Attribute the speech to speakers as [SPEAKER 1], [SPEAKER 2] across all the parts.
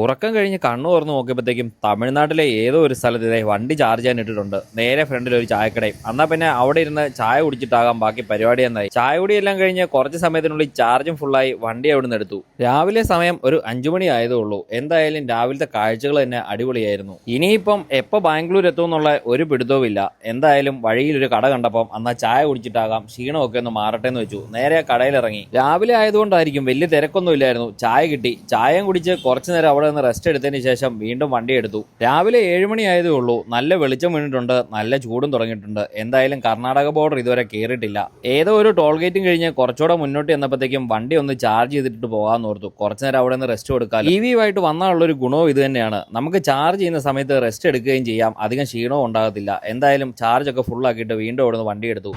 [SPEAKER 1] ഉറക്കം കഴിഞ്ഞ് കണ്ണു തുറന്ന് നോക്കിയപ്പോഴത്തേക്കും തമിഴ്നാട്ടിലെ ഏതോ ഒരു സ്ഥലത്ത് ഇതേ വണ്ടി ചാർജ് ചെയ്യാൻ ഇട്ടിട്ടുണ്ട്. നേരെ ഫ്രണ്ടിൽ ഒരു ചായക്കടയും. എന്നാൽ പിന്നെ അവിടെ ഇരുന്ന് ചായ കുടിച്ചിട്ടാകാം ബാക്കി പരിപാടി എന്നായി. ചായ കുടിയെല്ലാം കഴിഞ്ഞ് കുറച്ച് സമയത്തിനുള്ളിൽ ചാർജും ഫുള്ളായി വണ്ടി അവിടെ നിന്ന് എടുത്തു. രാവിലെ സമയം ഒരു അഞ്ചു മണി ആയതേ ഉള്ളൂ. എന്തായാലും രാവിലത്തെ കാഴ്ചകൾ തന്നെ അടിപൊളിയായിരുന്നു. ഇനിയിപ്പം എപ്പോൾ ബാംഗ്ലൂർ എത്തും എന്നുള്ള ഒരു പിടുത്തവുമില്ല എന്തായാലും വഴിയിൽ ഒരു കട കണ്ടപ്പം എന്നാൽ ചായ കുടിച്ചിട്ടാകാം ക്ഷീണമൊക്കെ ഒന്ന് മാറട്ടെ എന്ന് വെച്ചു. നേരെ കടയിലിറങ്ങി. രാവിലെ ആയതുകൊണ്ടായിരിക്കും വലിയ തിരക്കൊന്നും ഇല്ലായിരുന്നു. ചായ കിട്ടി. ചായയും കുടിച്ച് കുറച്ചു നേരം നിന്ന് റെസ്റ്റ് എടുത്തതിന് ശേഷം വീണ്ടും വണ്ടി എടുത്തു. രാവിലെ ഏഴ് മണി ആയതേ ഉള്ളൂ. നല്ല വെളിച്ചം വീണിട്ടുണ്ട്. നല്ല ചൂടും തുടങ്ങിയിട്ടുണ്ട്. എന്തായാലും കർണാടക ബോർഡർ ഇതുവരെ കയറിയിട്ടില്ല ഏതോ ഒരു ടോൾ ഗേറ്റും കഴിഞ്ഞ് കുറച്ചുകൂടെ മുന്നോട്ട് ചെന്നപ്പോഴത്തേക്കും വണ്ടി ഒന്ന് ചാർജ് ചെയ്തിട്ട് പോകാമെന്ന് ഓർത്തു. കുറച്ചു നേരം അവിടെ നിന്ന് റെസ്റ്റ് കൊടുക്കാം ഇ വി ആയിട്ട് വന്നാലുള്ള ഒരു ഗുണവും ഇത് തന്നെയാണ്. നമുക്ക് ചാർജ് ചെയ്യുന്ന സമയത്ത് റെസ്റ്റ് എടുക്കുകയും ചെയ്യാം. അധികം ക്ഷീണവും ഉണ്ടാകത്തില്ല. എന്തായാലും ചാർജ് ഒക്കെ ഫുൾ ആക്കിയിട്ട് വീണ്ടും അവിടെ നിന്ന് വണ്ടി എടുത്തു.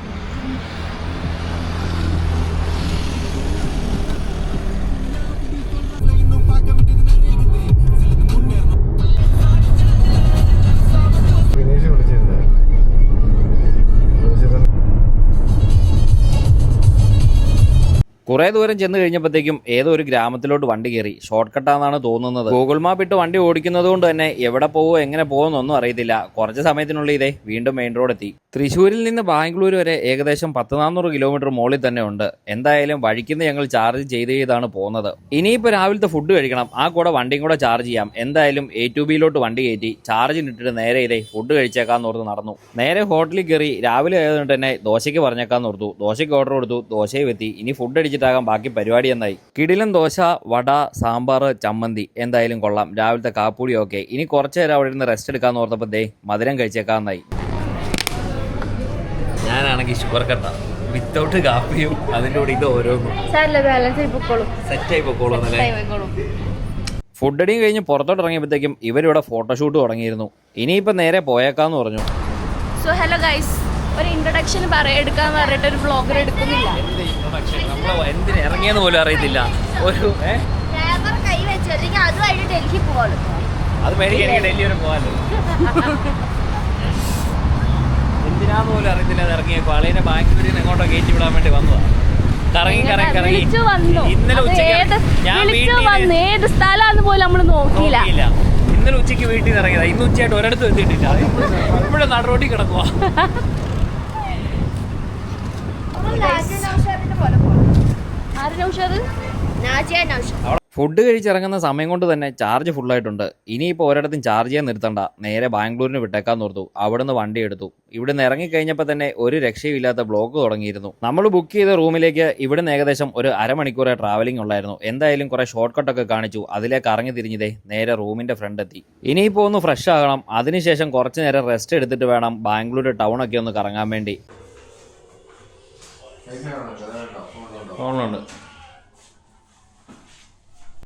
[SPEAKER 1] കുറെ ദൂരം ചെന്ന് കഴിഞ്ഞപ്പോഴത്തേക്കും ഏതോ ഒരു ഗ്രാമത്തിലോട്ട് വണ്ടി കയറി. ഷോർട്ട് കട്ടാന്നാണ് തോന്നുന്നത്. ഗൂഗിൾ മാപ്പ് ഇട്ട് വണ്ടി ഓടിക്കുന്നത് കൊണ്ട് തന്നെ എവിടെ പോവോ എങ്ങനെ പോകുമെന്നൊന്നും അറിയത്തില്ല. കുറച്ച് സമയത്തിനുള്ളിൽ ഇതേ വീണ്ടും മെയിൻ റോഡ് എത്തി. തൃശ്ശൂരിൽ നിന്ന് ബാംഗ്ലൂർ വരെ ഏകദേശം പത്ത് നാനൂറ് കിലോമീറ്റർ മുകളിൽ തന്നെ ഉണ്ട്. എന്തായാലും വഴിക്കുന്ന ഞങ്ങൾ ചാർജ് ചെയ്ത് ചെയ്താണ് പോകുന്നത്. ഇനിയിപ്പോൾ രാവിലത്തെ ഫുഡ് കഴിക്കണം. ആ കൂടെ വണ്ടിയും കൂടെ ചാർജ് ചെയ്യാം. എന്തായാലും എ ടു ബിയിലോട്ട് വണ്ടി കയറ്റി ചാർജിനിട്ടിട്ട് നേരെ ഇതേ ഫുഡ് കഴിച്ചേക്കാന്ന് ഓർത്ത് നടന്നു. നേരെ ഹോട്ടലിൽ കയറി രാവിലെ ആയതുകൊണ്ട് തന്നെ ദോശയ്ക്ക് പറഞ്ഞേക്കാന്ന് ഓർത്തു. ദോശയ്ക്ക് ഓർഡർ കൊടുത്തു. ദോശയും എത്തി ഇനി ഫുഡ് അടിച്ചിട്ടാകാം ബാക്കി പരിപാടി എന്നായി കിടിലൻ ദോശ വട സാമ്പാർ ചമ്മന്തി. എന്തായാലും കൊള്ളാം. രാവിലത്തെ കാപ്പൂടിയൊക്കെ ഇനി കുറച്ചു നേരം അവിടെ നിന്ന് റെസ്റ്റ് എടുക്കാന്ന് ഓർത്തപ്പോൾ ദേ മധുരം കഴിച്ചേക്കാന്നായി. ഞാനാണെങ്കിൽ ഷുഗർ കട്ട വിത്തൗട്ട് കാപ്പിയും അതിന്റെ കൂടെ ഇത് ഓരോന്നും. സെറ്റായി പൊക്കോളൂ. ഫുഡ് അടിയും കഴിഞ്ഞ് പുറത്തോട്ട് ഇറങ്ങിയപ്പോഴത്തേക്കും ഇവരിവിടെ ഫോട്ടോഷൂട്ട് തുടങ്ങിയിരുന്നു. ഇനിയിപ്പോൾ നേരെ പോയേക്കാന്ന് പറഞ്ഞു.
[SPEAKER 2] സോ ഹലോ ഗൈസ് ഒരു ഇൻട്രൊഡക്ഷൻ എടുക്കാൻ പറഞ്ഞിട്ട് ഒരു വ്ളോഗർ എടുക്കുന്നില്ല.
[SPEAKER 1] നമ്മൾ എന്തിന് ഇറങ്ങിയെന്ന് പോലും അറിയത്തില്ല. ഒരു ഏ?
[SPEAKER 2] ക്യാമറ കൈ വെച്ചില്ലെങ്കിൽ അതുമായിട്ട് ഡൽഹി പോകണം
[SPEAKER 1] അത് മേടിക്കാൻ എനിക്ക് ഡൽഹി വരെ പോകാമല്ലോ എന്തിനാന്ന് പോലും അറിയത്തില്ല. അത് ഇറങ്ങിയേക്കോ അളീനെ ബാംഗ്ലൂരിൽ നിന്ന് എങ്ങോട്ടോ കയറ്റി വിടാൻ വേണ്ടി വന്നതാണ് കറങ്ങി കറങ്ങി കറങ്ങി. ഇന്നലെ ഉച്ചയ്ക്ക്
[SPEAKER 2] ഉച്ചയ്ക്ക്
[SPEAKER 1] ഞാൻ വീട്ടിൽ
[SPEAKER 2] വന്നു? ഏത് സ്ഥലമാണെന്ന് പോലും നമ്മൾ നോക്കിയില്ല.
[SPEAKER 1] ഇന്നലെ ഉച്ചയ്ക്ക് വീട്ടിൽ നിന്ന് ഇറങ്ങിയതാ. ഇന്ന് ഉച്ചയായിട്ട് ഒരിടത്ത് എത്തിയിട്ടില്ല. ഇവിടെ നടുറോട്ടി കിടക്കുക
[SPEAKER 2] ആര് നൗഷാദ് നാജിയ നൗഷാദ്
[SPEAKER 1] ഫുഡ് കഴിച്ചിറങ്ങുന്ന സമയം കൊണ്ട് തന്നെ ചാർജ് ഫുള്ളായിട്ടുണ്ട് ഇനിയിപ്പോൾ ഒരിടത്തും ചാർജ് ചെയ്യാൻ നിർത്തണ്ട. നേരെ ബാംഗ്ലൂരിന് വിട്ടേക്കാൻ ഓർത്തു. അവിടുന്ന് വണ്ടി എടുത്തു. ഇവിടുന്ന് ഇറങ്ങിക്കഴിഞ്ഞപ്പോൾ തന്നെ ഒരു രക്ഷയില്ലാത്ത ബ്ലോക്ക് തുടങ്ങിയിരുന്നു. നമ്മൾ ബുക്ക് ചെയ്ത റൂമിലേക്ക് ഇവിടുന്ന് ഏകദേശം ഒരു അരമണിക്കൂറെ ട്രാവലിംഗ് ഉള്ളായിരുന്നു. എന്തായാലും കുറെ ഷോർട്ട് കട്ടൊക്കെ കാണിച്ചു. അതിലേക്ക് ഇറങ്ങി തിരിഞ്ഞതേ നേരെ റൂമിന്റെ ഫ്രണ്ട് എത്തി. ഇനിയിപ്പോൾ ഒന്ന് ഫ്രഷ് ആകണം. അതിനുശേഷം കുറച്ച് നേരം റെസ്റ്റ് എടുത്തിട്ട് വേണം ബാംഗ്ലൂർ ടൗൺ ഒക്കെ ഒന്ന് കറങ്ങാൻ വേണ്ടി. ഫോണിലുണ്ട്